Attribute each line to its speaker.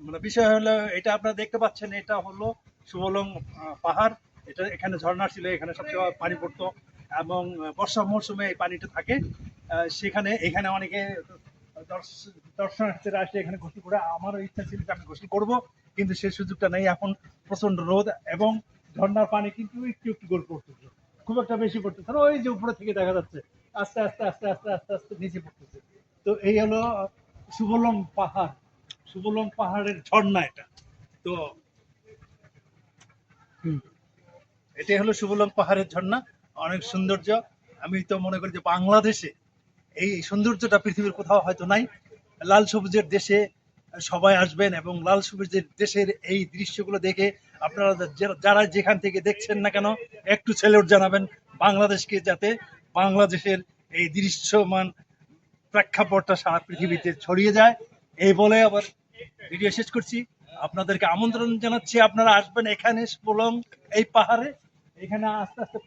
Speaker 1: মানে বিষয় হলো, এটা আপনারা দেখতে পাচ্ছেন, এটা হলো সুবলং পাহাড়। এটা এখানে ঝর্ণা ছিল, এখানে সবসময় পানি পড়তো এবং বর্ষা মৌসুমে এই পানিটা থাকে। সেখানে, এখানে অনেকে দর্শ- দর্শনার্থীরা আসে, এখানে গোসল করে আমারও ইচ্ছা ছিল যে আমি গোসল করব, কিন্তু সেই সুযোগটা নেই। এখন প্রচণ্ড রোদ এবং ঝর্ণার পানি কিন্তু একটু একটু গোল পড়তেছে। খুব একটা বেশি পড়তেছে ওই যে উপরে থেকে দেখা যাচ্ছে। আস্তে আস্তে আস্তে আস্তে আস্তে আস্তে নিচে পড়তেছে। তো এই হলো সুবলং পাহাড়। সুবলং পাহাড়ের ঝর্ণা এটা। তো হুম, এটাই হলো সুবলং পাহাড়ের ঝর্ণা অনেক সৌন্দর্য। আমি তো মনে করি যে বাংলাদেশে এই সৌন্দর্যটা পৃথিবীর কোথাও হয়তো নাই। লাল সবুজের দেশে সবাই আসবেন এবং লাল সবুজের দেশের এই দৃশ্যগুলো দেখে আপনারা যারা যেখান থেকে দেখছেন না কেন একটু ছেলের জানাবেন বাংলাদেশকে যাতে বাংলাদেশের এই দৃশ্যমান প্রেক্ষাপটটা সারা পৃথিবীতে ছড়িয়ে যায়। এই বলে আবার ভিডিও শেষ করছি। আপনাদেরকে আমন্ত্রণ জানাচ্ছি। আপনারা আসবেন এখানে সুবলং এই পাহাড়ে। এখানে আস্তে আস্তে